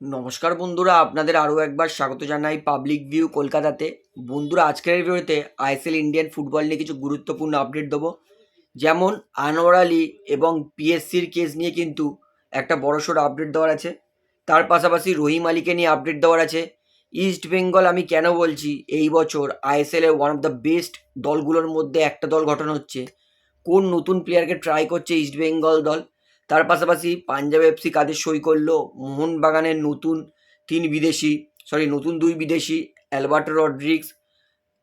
নমস্কার বন্ধুরা, আপনাদের আরও একবার স্বাগত জানাই পাবলিক ভিউ কলকাতাতে। বন্ধুরা, আজকের ভিডিওতে আইএসএল ইন্ডিয়ান ফুটবল নিয়ে কিছু গুরুত্বপূর্ণ আপডেট দেবো। যেমন আনোয়ার আলী এবং পিএসসির কেস নিয়ে কিন্তু একটা বড়সড় আপডেট দেওয়ার আছে। তার পাশাপাশি রহিম আলীকে নিয়ে আপডেট দেওয়ার আছে। ইস্ট বেঙ্গল আমি কেন বলছি? এই বছর আইএসএল এর ওয়ান অফ দ্য বেস্ট দলগুলোর মধ্যে একটা দল গঠন হচ্ছে। কোন নতুন প্লেয়ারকে ট্রাই করছে ইস্ট বেঙ্গল দল? তার পাশাপাশি পাঞ্জাব এফসি কাদের সই করল? মোহনবাগানের নতুন তিন বিদেশি সরি নতুন দুই বিদেশি, অ্যালবার্টো রড্রিক্স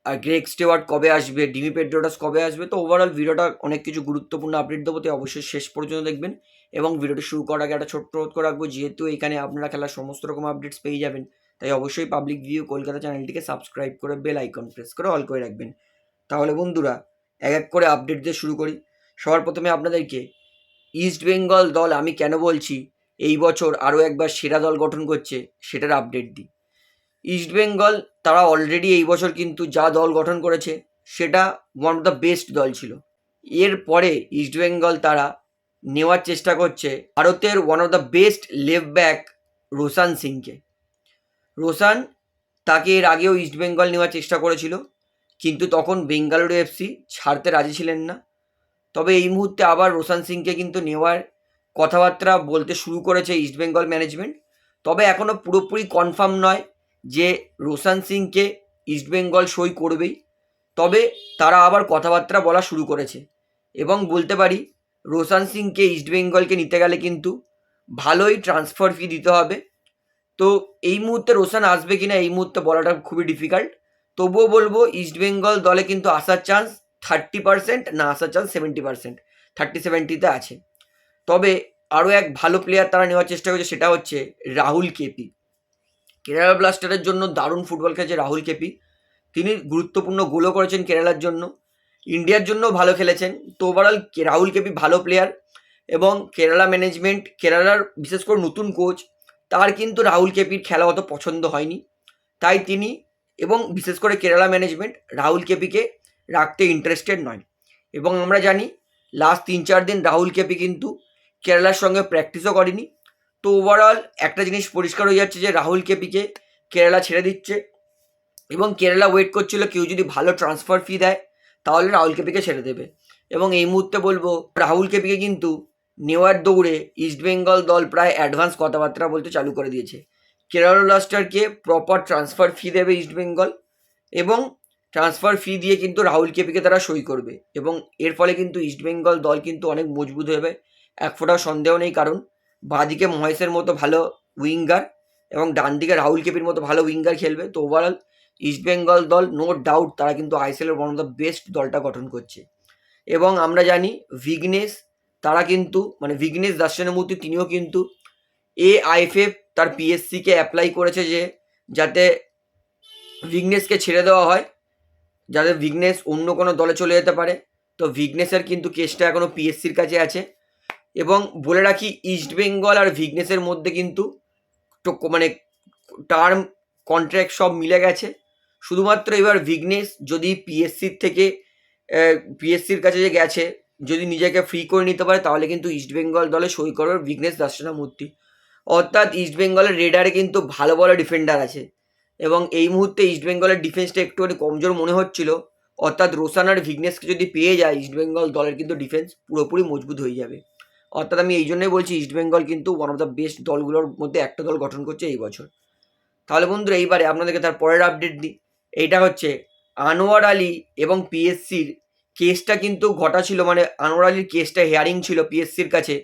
আর গ্রেক স্টেওয়ার্ট কবে আসবে? ডিমি পেড্রোটাস কবে আসবে? তো ওভারঅল ভিডিওটা অনেক কিছু গুরুত্বপূর্ণ আপডেট দেবো, তাই অবশ্যই শেষ পর্যন্ত দেখবেন। এবং ভিডিওটি শুরু করার আগে একটা ছোট্ট অনুরোধ করে রাখব, যেহেতু এখানে আপনারা খেলার সমস্ত রকম আপডেটস পেয়ে যাবেন, তাই অবশ্যই পাবলিক ভিউ কলকাতা চ্যানেলটিকে সাবস্ক্রাইব করে বেল আইকন প্রেস করে অল করে রাখবেন। তাহলে বন্ধুরা, এক এক করে আপডেট দিয়ে শুরু করি। সবার প্রথমে আপনাদেরকে ইস্ট বেঙ্গল দল আমি কেন বলছি? এই বছর আরও একবার সেরা দল গঠন করছে, সেটার আপডেট দিই। ইস্ট বেঙ্গল তারা অলরেডি এই বছর কিন্তু যা দল গঠন করেছে, সেটা ওয়ান অফ দ্য বেস্ট দল ছিল। এরপরে ইস্ট বেঙ্গল তারা নেওয়ার চেষ্টা করছে ভারতের one of the best left back Roshan সিংকে রোশান তাকে এর আগেও ইস্ট বেঙ্গল নেওয়ার চেষ্টা করেছিল, কিন্তু তখন বেঙ্গালুরু এফসি ছাড়তে রাজি ছিলেন না। তবে এই মুহূর্তে আবার রোশান সিংকে কিন্তু নেওয়ার কথাবার্তা বলতে শুরু করেছে ইস্টবেঙ্গল ম্যানেজমেন্ট তবে এখনও পুরোপুরি কনফার্ম নয় যে রোশান সিংকে ইস্টবেঙ্গল সই করবেই। তবে তারা আবার কথাবার্তা বলা শুরু করেছে। এবং বলতে পারি, রোশান সিংকে ইস্টবেঙ্গলকে নিতে গেলে কিন্তু ভালোই ট্রান্সফার ফি দিতে হবে। তো এই মুহূর্তে রোশান আসবে কিনা, এই মুহূর্তে বলাটা খুবই ডিফিকাল্ট তবুও বলব ইস্টবেঙ্গল দলে কিন্তু আসার চান্স থার্টি পার্সেন্ট না আসার চান্স সেভেন্টি পার্সেন্ট। থার্টি সেভেন্টিতে আছে। তবে আরও এক ভালো প্লেয়ার তারা নেওয়ার চেষ্টা করছে সেটা হচ্ছে রাহুল কেপি। কেরালা ব্লাস্টারের জন্য দারুণ ফুটবল খেলেছে রাহুল কেপি। তিনি গুরুত্বপূর্ণ গোলও করেছেন কেরালার জন্য। ইন্ডিয়ার জন্য ভালো খেলেছেন। তো ওভারঅল রাহুল কেপি ভালো প্লেয়ার এবং কেরালা ম্যানেজমেন্ট কেরালার বিশেষ করে নতুন কোচ তার কিন্তু রাহুল কেপির খেলা অত পছন্দ হয়নি। তাই তিনি এবং বিশেষ করে কেরালা ম্যানেজমেন্ট রাহুল কেপিকে রাখতে ইন্টারেস্টেড নয়। এবং আমরা জানি লাস্ট তিন চার দিন রাহুল কেপি কিন্তু কেরালার সঙ্গে প্র্যাকটিসও করেনি। তো ওভারঅল একটা জিনিস পরিষ্কার হয়ে যাচ্ছে যে, রাহুল কেপিকে কেরালা ছেড়ে দিচ্ছে। এবং কেরালা ওয়েট করছিল কেউ যদি ভালো ট্রান্সফার ফি দেয়, তাহলে রাহুল কেপিকে ছেড়ে দেবে। এবং এই মুহূর্তে বলব, রাহুল কেপিকে কিন্তু নেওয়ার দৌড়ে ইস্টবেঙ্গল দল প্রায় অ্যাডভান্স কথাবার্তা বলতে চালু করে দিয়েছে। কেরালা ব্লাস্টারকে প্রপার ট্রান্সফার ফি দেবে ইস্টবেঙ্গল এবং ট্রান্সফার ফি দিয়ে কিন্তু রাহুল কেপিকে তারা সই করবে। এবং এর ফলে কিন্তু ইস্টবেঙ্গল দল কিন্তু অনেক মজবুত হবে এক ফোঁটাও সন্দেহ নেই কারণ, বাঁদিকে মহেশের মতো ভালো উইঙ্গার এবং ডান দিকে রাহুল কেপির মতো ভালো উইঙ্গার খেলবে। তো ওভারঅল ইস্টবেঙ্গল দল নো ডাউট তারা কিন্তু আইএসএলের ওয়ান অফ দ্য বেস্ট দলটা গঠন করছে। এবং আমরা জানি ভিগনেস তারা কিন্তু মানে ভিগনেস দার্শনমূর্তি তিনিও কিন্তু এ আইএফএফ তার পিএসসিকে অ্যাপ্লাই করেছে যে, যাতে ভিগনেসকে ছেড়ে দেওয়া হয়। যাতে ভিগনেস অন্য কোনো দলে চলে যেতে পারে। তো ভিগনেসের কিন্তু কেসটা এখনও পিএসসির কাছে আছে। এবং বলে রাখি ইস্ট বেঙ্গল আর ভিগনেসের মধ্যে কিন্তু মানে টার্ম কন্ট্রাক্ট সব মিলে গেছে। শুধুমাত্র এবার ভিগনেস যদি পিএসসির থেকে পিএসসির কাছে যে গেছে, যদি নিজেকে ফ্রি করে নিতে পারে, তাহলে কিন্তু ইস্ট বেঙ্গল দলে সই করবে ভিগনেস দার্শনামূর্তি অর্থাৎ ইস্ট বেঙ্গলের রেডারে কিন্তু ভালো ভালো ডিফেন্ডার আছে। এবং এই মুহূর্তে ইস্টবেঙ্গলের ডিফেন্সটা একটুখানি কমজোর মনে হচ্ছিল। অর্থাৎ রোসান আর ভিগনেসকে যদি পেয়ে যায় ইস্টবেঙ্গল দলের কিন্তু ডিফেন্স পুরোপুরি মজবুত হয়ে যাবে। অর্থাৎ আমি এই জন্যই বলছি ইস্টবেঙ্গল কিন্তু ওয়ান অফ দ্য বেস্ট দলগুলোর মধ্যে একটা দল গঠন করছে এই বছর। তাহলে বন্ধুরা, এইবারে আপনাদেরকে তার পরের আপডেট দিই। এইটা হচ্ছে আনোয়ার আলী এবং পিএসসির কেসটা কিন্তু ঘটা ছিল মানে আনোয়ার আলীর কেসটা হেয়ারিং ছিল পিএসসির কাছে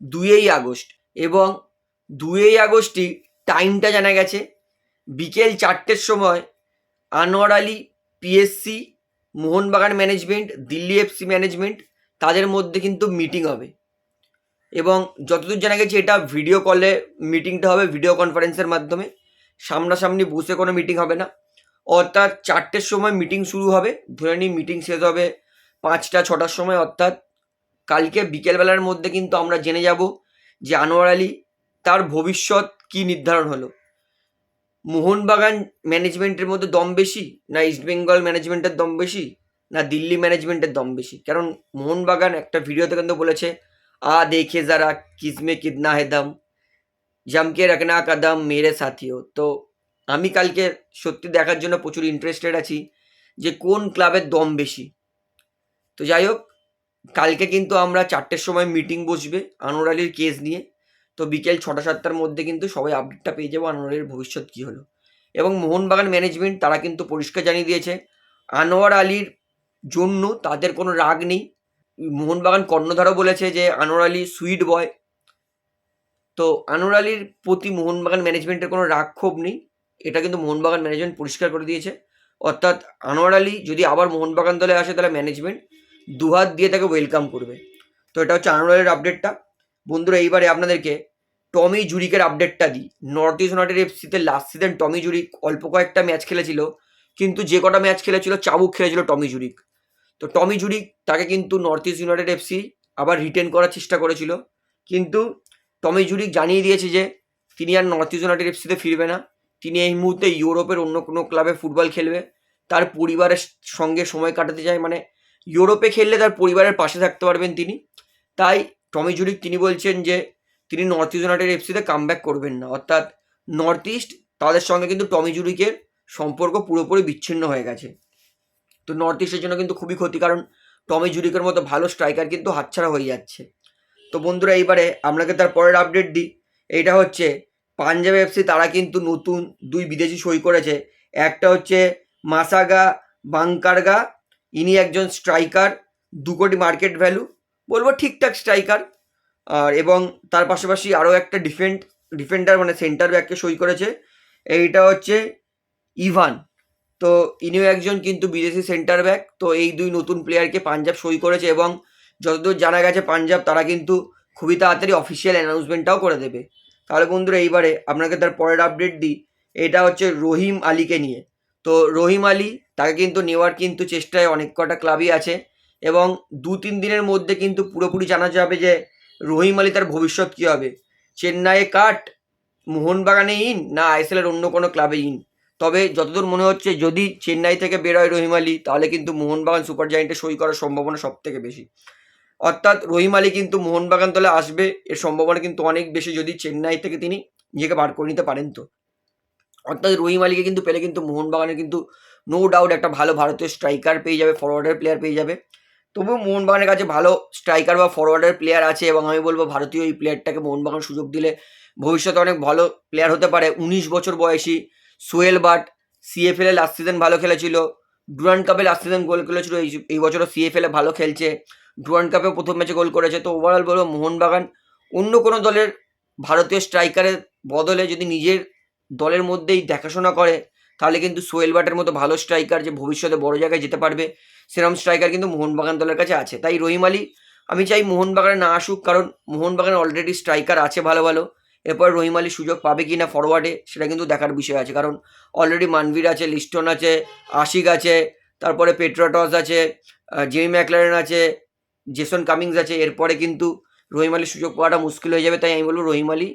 দুইই আগস্ট এবং দুয়েই আগস্টই টাইমটা জানা গেছে। বিকেল চারটের সময় Anwar Ali PSC Mohun Bagan management Delhi FC management তাদের মধ্যে কিন্তু মিটিং হবে। এবং যতদূর জানা গেছে এটা ভিডিও কলে মিটিংটা হবে ভিডিও কনফারেন্সের মাধ্যমে। সামনাসামনি বসে কোনো মিটিং হবে না। অর্থাৎ চারটের সময় মিটিং শুরু হবে। ধরে নিই মিটিং শেষ হবে পাঁচটা, ছটার সময়। অর্থাৎ কালকে বিকেলবেলার মধ্যে কিন্তু আমরা জেনে যাব যে আনোয়ার আলী তার ভবিষ্যৎ কী নির্ধারণ হলো। মোহনবাগান ম্যানেজমেন্টের মধ্যে দম বেশি না ইস্টবেঙ্গল ম্যানেজমেন্টের দম বেশি না দিল্লি ম্যানেজমেন্টের দম বেশি? কারণ মোহনবাগান একটা ভিডিওতে কিন্তু বলেছে, আ দেখে যারা কিসমে কিদনা হে দম, জামকে রাখনা কাদাম মেরে সাথিও। তো আমি কালকে সত্যি দেখার জন্য প্রচুর ইন্টারেস্টেড আছি যে কোন ক্লাবের দম বেশি। তো যাই হোক, কালকে কিন্তু আমরা চারটের সময় মিটিং বসবে আনোয়ার আলীর কেস নিয়ে। তো বিকেল ছটা সাতটার মধ্যে কিন্তু সবাই আপডেটটা পেয়ে যাব আনোয়ারের ভবিষ্যৎ কী হলো। এবং মোহনবাগান ম্যানেজমেন্ট তারা কিন্তু পরিষ্কার জানিয়ে দিয়েছে, আনোয়ার আলীর জন্য তাদের কোনো রাগ নেই। মোহনবাগান কর্ণধারও বলেছে যে আনোয়ার আলী সুইট বয় তো আনোয়ার আলীর প্রতি মোহনবাগান ম্যানেজমেন্টের কোনো রাগ ক্ষোভ নেই। এটা কিন্তু মোহনবাগান ম্যানেজমেন্ট পরিষ্কার করে দিয়েছে। অর্থাৎ আনোয়ার আলী যদি আবার মোহনবাগান দলে আসে তাহলে ম্যানেজমেন্ট দুহাত দিয়ে তাকে ওয়েলকাম করবে। তো এটা হচ্ছে আনোয়ার আলীর আপডেটটা বন্ধুরা, এইবারে আপনাদেরকে টমি জুরিকের আপডেটটা দিই। নর্থ ইস্ট ইউনাইটেড এফসিতে লাস্ট সিজন টমি জুরিক অল্প কয়েকটা ম্যাচ খেলেছিল, কিন্তু যে কটা ম্যাচ খেলেছিল, চাবুক খেলেছিল টমি জুরিক। তো টমি জুরিক, তাকে কিন্তু নর্থ ইস্ট ইউনাইটেড এফসি আবার রিটেন করার চেষ্টা করেছিল। কিন্তু টমি জুরিক জানিয়ে দিয়েছে যে, তিনি আর নর্থ ইস্ট ইউনাইটেড এফসিতে ফিরবে না। তিনি এই মুহূর্তে ইউরোপের অন্য কোনো ক্লাবে ফুটবল খেলবে। তার পরিবারের সঙ্গে সময় কাটাতে চায়। মানে ইউরোপে খেললে তার পরিবারের পাশে থাকতে পারবেন তিনি। তাই টমি জুরিক, তিনি বলছেন যে তিনি নর্থ ইস্ট ইউনাইটেড এফসিতে কাম করবেন না। অর্থাৎ নর্থ ইস্ট তাদের সঙ্গে কিন্তু টমি জুরিকের সম্পর্ক পুরোপুরি বিচ্ছিন্ন হয়ে গেছে। তো নর্থ ইস্টের জন্য কিন্তু খুবই ক্ষতি, কারণ টমি জুরিকের মতো ভালো স্ট্রাইকার কিন্তু হাতছাড়া হয়ে যাচ্ছে। তো বন্ধুরা, এইবারে আপনাকে তার পরের আপডেট দিই। এইটা হচ্ছে পাঞ্জাব এফসি তারা কিন্তু নতুন দুই বিদেশি সই করেছে। একটা হচ্ছে মাসাগা বাংকারগা, ইনি একজন স্ট্রাইকার দু কোটি মার্কেট ভ্যালু বলব ঠিকঠাক স্ট্রাইকার আর এবং তার পাশাপাশি আরও একটা ডিফেন্ড ডিফেন্ডার মানে সেন্টার ব্যাককে সই করেছে। এইটা হচ্ছে ইভান। তো ইনিও একজন কিন্তু বিদেশি সেন্টার ব্যাক তো এই দুই নতুন প্লেয়ারকে পাঞ্জাব সই করেছে এবং যতদূর জানা গেছে পাঞ্জাব তারা কিন্তু খুবই তাড়াতাড়ি অফিসিয়াল অ্যানাউন্সমেন্টটাও করে দেবে। তাহলে বন্ধুরা এইবারে আপনাকে তার পরের আপডেট দিই। এটা হচ্ছে রহিম আলীকে নিয়ে। তো রহিম আলী তাকে কিন্তু নেওয়ার কিন্তু চেষ্টায় অনেক কটা ক্লাবই আছে এবং দু তিন দিনের মধ্যে কিন্তু পুরোপুরি জানা যাবে যে রহিম আলী তার ভবিষ্যৎ কী হবে? চেন্নাইয়ে কাট, মোহনবাগানে ইন, না আইএসএলের অন্য কোনো ক্লাবে ইন? তবে যতদূর মনে হচ্ছে, যদি চেন্নাই থেকে বেরোয় রহিম আলী, তাহলে কিন্তু মোহনবাগান সুপার জায়েন্টে সই করার সম্ভাবনা সব থেকে বেশি। অর্থাৎ রহিম আলী কিন্তু মোহনবাগান দলে আসবে, এর সম্ভাবনা কিন্তু অনেক বেশি যদি চেন্নাই থেকে তিনি নিজেকে বার করে নিতে পারেন তো। অর্থাৎ রহিম আলীকে কিন্তু পেলে কিন্তু মোহনবাগানের কিন্তু নো ডাউট একটা ভালো ভারতীয় স্ট্রাইকার পেয়ে যাবে ফরওয়ার্ডার প্লেয়ার পেয়ে যাবে। তবুও মোহনবাগানের কাছে ভালো স্ট্রাইকার বা ফরওয়ার্ডার প্লেয়ার আছে এবং আমি বলব ভারতীয় এই প্লেয়ারটাকে মোহনবাগান সুযোগ দিলে ভবিষ্যতে অনেক ভালো প্লেয়ার হতে পারে। উনিশ বছর বয়সী Soyel Bhat CFL last season ভালো খেলেছিল। ডুরান কাপে লাস্ট সিজন গোল করেছিল, এই এই বছরও সিএফএল ভালো খেলছে। ডুরান কাপেও প্রথম ম্যাচে গোল করেছে। তো ওভারঅল বলব মোহনবাগান অন্য কোনো দলের ভারতীয় স্ট্রাইকারের বদলে যদি নিজের দলের মধ্যেই দেখাশোনা করে তাহলে কিন্তু সোয়েল বাটের মতো ভালো স্ট্রাইকার যে ভবিষ্যতে বড় জায়গায় যেতে পারবে, সেরকম স্ট্রাইকার কিন্তু মোহনবাগান দলের কাছে আছে। তাই রহিম আলী, আমি চাই মোহনবাগানে না আসুক, কারণ মোহনবাগানে অলরেডি স্ট্রাইকার আছে ভালো ভালো, এরপর রহিম আলী সুযোগ পাবে কি না ফরওয়ার্ডে সেটা কিন্তু দেখার বিষয় আছে। কারণ অলরেডি মানভীর আছে, লিস্টন আছে, আশিক আছে, তারপরে পেট্রোটস আছে জেমি ম্যাকলারেন আছে, জেসন কামিংস আছে, এরপরে কিন্তু রহিম আলীর সুযোগ পাওয়াটা মুশকিল হয়ে যাবে। তাই আমি বলব রহিম আলী,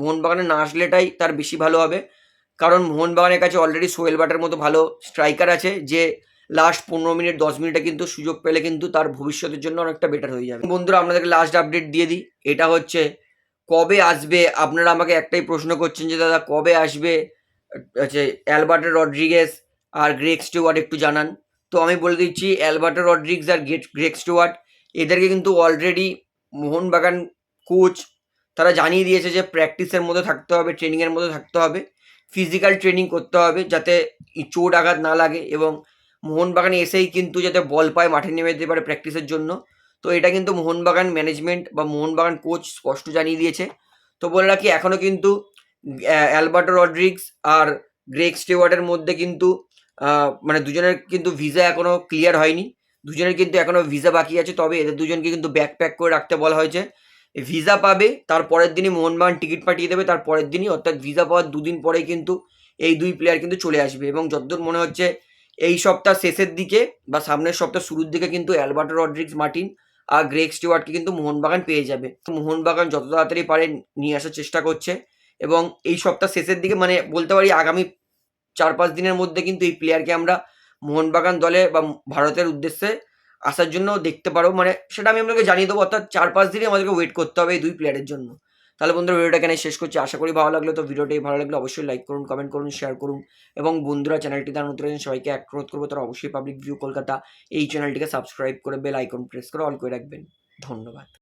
মোহনবাগানে না আসলেটাই তার বেশি ভালো হবে। কারণ মোহনবাগানের কাছে অলরেডি সোহেল বাটার মতো ভালো স্ট্রাইকার আছে যে লাস্ট পনেরো মিনিট, দশ মিনিটে কিন্তু সুযোগ পেলে কিন্তু তার ভবিষ্যতের জন্য অনেকটা বেটার হয়ে যাবে। বন্ধুরা, আপনাদেরকে লাস্ট আপডেট দিয়ে দিই। এটা হচ্ছে, কবে আসবে? আপনারা আমাকে একটাই প্রশ্ন করছেন যে, দাদা, কবে আসবে? হচ্ছে অ্যালবার্টো রড্রিগেস আর গ্রেক স্টুয়ার্ট একটু জানান। তো আমি বলে দিচ্ছি, অ্যালবার্টো রড্রিগস আর গ্রেট গ্রেক স্টুয়ার্ট, এদেরকে কিন্তু অলরেডি মোহনবাগান কোচ তারা জানিয়ে দিয়েছে যে প্র্যাকটিসের মধ্যে থাকতে হবে ট্রেনিংয়ের মধ্যে থাকতে হবে। ফিজিক্যাল ট্রেনিং করতে হবে যাতে চোট আঘাত না লাগে এবং মোহনবাগানে এসেই কিন্তু যাতে বল পায় মাঠে নেমে যেতে পারে প্র্যাকটিসের জন্য। তো এটা কিন্তু মোহনবাগান ম্যানেজমেন্ট বা মোহনবাগান কোচ স্পষ্ট জানিয়ে দিয়েছে। তো বলে রাখি এখনও কিন্তু অ্যালবার্টো রড্রিক্স আর গ্রেক স্টেওয়ার্ডের মধ্যে কিন্তু মানে দুজনের কিন্তু ভিসা এখনও ক্লিয়ার হয়নি। দুজনের কিন্তু এখনও ভিসা বাকি আছে, তবে এদের দুজনকে কিন্তু ব্যাক প্যাক করে রাখতে বলা হয়েছে। ভিসা পাবে, তার পরের দিনই মোহনবাগান টিকিট পাঠিয়ে দেবে, তার পরের দিনই অর্থাৎ ভিসা পাওয়ার দুদিন পরেই কিন্তু এই দুই প্লেয়ার কিন্তু চলে আসবে। এবং যতদূর মনে হচ্ছে, এই সপ্তাহ শেষের দিকে বা সামনের সপ্তাহ শুরুর দিকে কিন্তু অ্যালবার্টো রড্রিক্স মার্টিন আর গ্রেক স্টিওয়ার্টকে কিন্তু মোহনবাগান পেয়ে যাবে। মোহনবাগান যত তাড়াতাড়ি পারে নিয়ে আসার চেষ্টা করছে এবং এই সপ্তাহ শেষের দিকে মানে বলতে পারি আগামী চার পাঁচ দিনের মধ্যে কিন্তু এই প্লেয়ারকে আমরা মোহনবাগান দলে বা ভারতের উদ্দেশ্যে আসার জন্য দেখতে পারো। মানে সেটা আমি আপনাকে জানিয়ে দেবো, অর্থাৎ চার পাঁচ দিনই আমাদেরকে ওয়েট করতে হবে এই দুই প্লেয়ারের জন্য। তাহলে বন্ধুরা ভিডিওটা এখানে শেষ করছি। আশা করি ভালো লাগল। তো ভিডিওটাই ভালো লাগলে অবশ্যই লাইক করুন কমেন্ট করুন শেয়ার করুন। এবং বন্ধুরা চ্যানেলটি তার নতুন সবাইকে অ্যাক্রোধ করব তারা অবশ্যই পাবলিক ভিউ কলকাতা এই চ্যানেলটিকে সাবস্ক্রাইব করে বেল আইকন প্রেস করে অল করে রাখবেন। ধন্যবাদ।